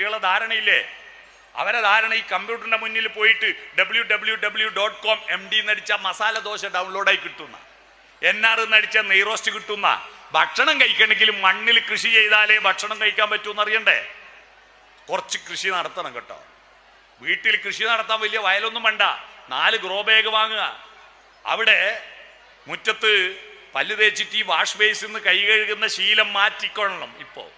കുട്ടികളെ ധാരണയില്ലേ? അവരെ ധാരണ ഈ കമ്പ്യൂട്ടറിന്റെ മുന്നിൽ പോയിട്ട് W W W dot com M D എന്നടിച്ച masala dosa ഡൗൺലോഡായി കിട്ടുന്ന. എൻ ആർ എന്നടിച്ച നെയ്റോസ്റ്റ് കിട്ടുന്ന. ഭക്ഷണം കഴിക്കണമെങ്കിൽ മണ്ണിൽ കൃഷി ചെയ്താലേ ഭക്ഷണം കഴിക്കാൻ പറ്റുമെന്ന് അറിയണ്ടേ കുറച്ച് കൃഷി നടത്തണം കേട്ടോ. വീട്ടിൽ കൃഷി നടത്താൻ വലിയ വയലൊന്നും വേണ്ട. നാല് ഗ്രോ ബാഗ് വാങ്ങുക. അവിടെ മുറ്റത്ത് പല്ല് തേച്ചിട്ട് ഈ വാഷ് ബേസിൽ നിന്ന് കൈ കഴുകുന്ന ശീലം മാറ്റിക്കൊള്ളണം ഇപ്പോൾ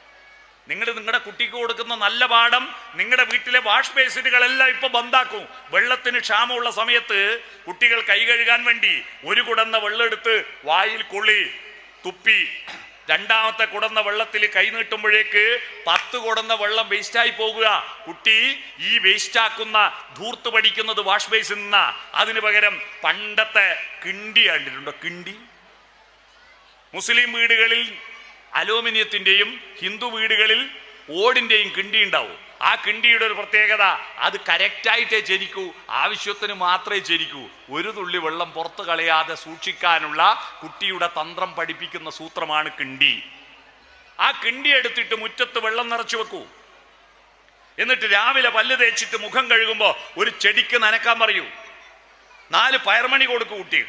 നിങ്ങൾ നിങ്ങളുടെ കുട്ടിക്ക് കൊടുക്കുന്ന നല്ല പാഠം നിങ്ങളുടെ വീട്ടിലെ വാഷ് ബേസിനുകളെല്ലാം ഇപ്പൊ ബന്ധാക്കും. വെള്ളത്തിന് ക്ഷാമമുള്ള സമയത്ത് കുട്ടികൾ കൈ കഴുകാൻ വേണ്ടി ഒരു കുടന്ന വെള്ളം എടുത്ത് വായിൽ കുളി തുപ്പി. രണ്ടാമത്തെ കുടന്ന വെള്ളത്തിൽ കൈ നീട്ടുമ്പോഴേക്ക് പത്ത് കുടന്ന വെള്ളം വേസ്റ്റായി പോകുക. കുട്ടി ഈ വേസ്റ്റാക്കുന്ന ധൂർത്ത് പഠിക്കുന്നത് വാഷ് ബേസിൽ നിന്നാ. അതിന് പകരം പണ്ടത്തെ കിണ്ടി കണ്ടിട്ടുണ്ടോ? കിണ്ടി? മുസ്ലിം വീടുകളിൽ അലൂമിനിയത്തിന്റെയും ഹിന്ദു വീടുകളിൽ ഓടിന്റെയും കിണ്ടി ഉണ്ടാവും. ആ കിണ്ടിയുടെ ഒരു പ്രത്യേകത അത് കറക്റ്റായിട്ടേ ജനിക്കൂ ആവശ്യത്തിന് മാത്രമേ ജനിക്കൂ. ഒരു തുള്ളി വെള്ളം പുറത്തു കളയാതെ സൂക്ഷിക്കാനുള്ള കുട്ടിയുടെ തന്ത്രം പഠിപ്പിക്കുന്ന സൂത്രമാണ് കിണ്ടി. ആ കിണ്ടി എടുത്തിട്ട് മുറ്റത്ത് വെള്ളം നിറച്ചു വെക്കൂ. എന്നിട്ട് രാവിലെ പല്ല് തേച്ചിട്ട് മുഖം കഴുകുമ്പോൾ ഒരു ചെടിക്ക് നനക്കാൻ പറയൂ. നാല് പയർമണി കൊടുക്കൂ കുട്ടി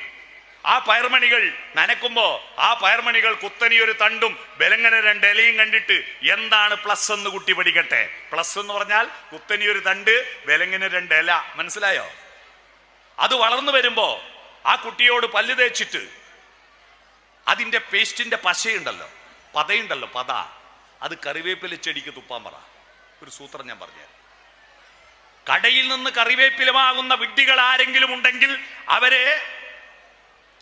ആ പയർമണികൾ നനക്കുമ്പോ ആ പയർമണികൾ കുത്തനിയൊരു തണ്ടും ബലങ്ങനെ രണ്ട് ഇലയും കണ്ടിട്ട് എന്താണ് പ്ലസ് എന്ന് കുട്ടി പഠിക്കട്ടെ? പ്ലസ് എന്ന് പറഞ്ഞാൽ കുത്തനിയൊരു തണ്ട് ബലങ്ങനെ രണ്ട് ഇല. മനസ്സിലായോ? അത് വളർന്നു വരുമ്പോ ആ കുട്ടിയോട് പല്ല് തേച്ചിട്ട് അതിന്റെ പേസ്റ്റിന്റെ പശയുണ്ടല്ലോ പതയുണ്ടല്ലോ പത. അത് കറിവേപ്പില ചെടിക്ക് തുപ്പാൻ പറ. ഒരു സൂത്രം ഞാൻ പറഞ്ഞു കടയിൽ നിന്ന് കറിവേപ്പിലമാകുന്ന വിഡ്ഢികൾ ആരെങ്കിലും ഉണ്ടെങ്കിൽ അവരെ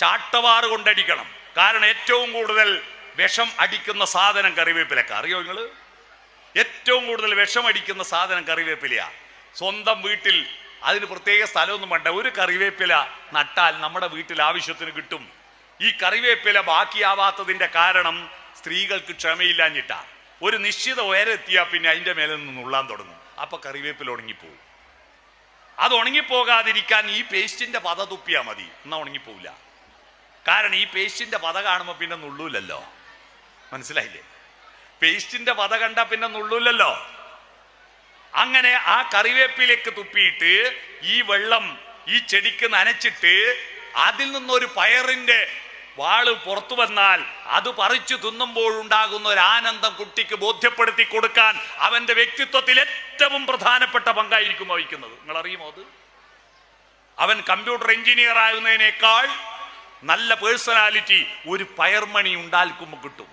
ചാട്ടവാറ് കൊണ്ടടിക്കണം. കാരണം ഏറ്റവും കൂടുതൽ വിഷം അടിക്കുന്ന സാധനം കറിവേപ്പിലക്ക. അറിയോ നിങ്ങൾ ഏറ്റവും കൂടുതൽ വിഷം അടിക്കുന്ന സാധനം കറിവേപ്പിലയാ. സ്വന്തം വീട്ടിൽ അതിന് പ്രത്യേക സ്ഥലമൊന്നും വേണ്ട. ഒരു കറിവേപ്പില നട്ടാൽ നമ്മുടെ വീട്ടിൽ ആവശ്യത്തിന് കിട്ടും. ഈ കറിവേപ്പില ബാക്കിയാവാത്തതിന്റെ കാരണം സ്ത്രീകൾക്ക് ക്ഷമയില്ലാഞ്ഞിട്ടാ. ഒരു നിശ്ചിത ഉയരം എത്തിയാൽ പിന്നെ അതിന്റെ മേലെ നിന്ന് ഉള്ളാൻ തുടങ്ങും. അപ്പം കറിവേപ്പില ഉണങ്ങിപ്പോവും. അത് ഉണങ്ങിപ്പോകാതിരിക്കാൻ ഈ പേസ്റ്റിന്റെ പത തുപ്പിയാൽ മതി. എന്നാൽ ഉണങ്ങിപ്പോവില്ല. കാരണം ഈ പേസ്റ്റിന്റെ പത കാണുമ്പോൾ പിന്നെ നുള്ളൂലല്ലോ. മനസ്സിലായില്ലേ? പേസ്റ്റിന്റെ പത കണ്ട പിന്നെ നുള്ളൂലല്ലോ. അങ്ങനെ ആ കറിവേപ്പിലേക്ക് തുപ്പിയിട്ട് ഈ വെള്ളം ഈ ചെടിക്ക് നനച്ചിട്ട് അതിൽ നിന്നൊരു പയറിന്റെ വാൾ പുറത്തു വന്നാൽ അത് പറിച്ചു തിന്നുമ്പോഴുണ്ടാകുന്ന ഒരു ആനന്ദം കുട്ടിക്ക് ബോധ്യപ്പെടുത്തി കൊടുക്കാൻ അവന്റെ വ്യക്തിത്വത്തിൽ ഏറ്റവും പ്രധാനപ്പെട്ട പങ്കായിരിക്കും വഹിക്കുന്നത്. നിങ്ങൾ അറിയുമോ അത്? അവൻ കമ്പ്യൂട്ടർ എഞ്ചിനീയർ ആകുന്നതിനേക്കാൾ നല്ല പേഴ്സണാലിറ്റി ഒരു പയർമണി ഉണ്ടാൽക്കുമ്പോൾ കിട്ടും.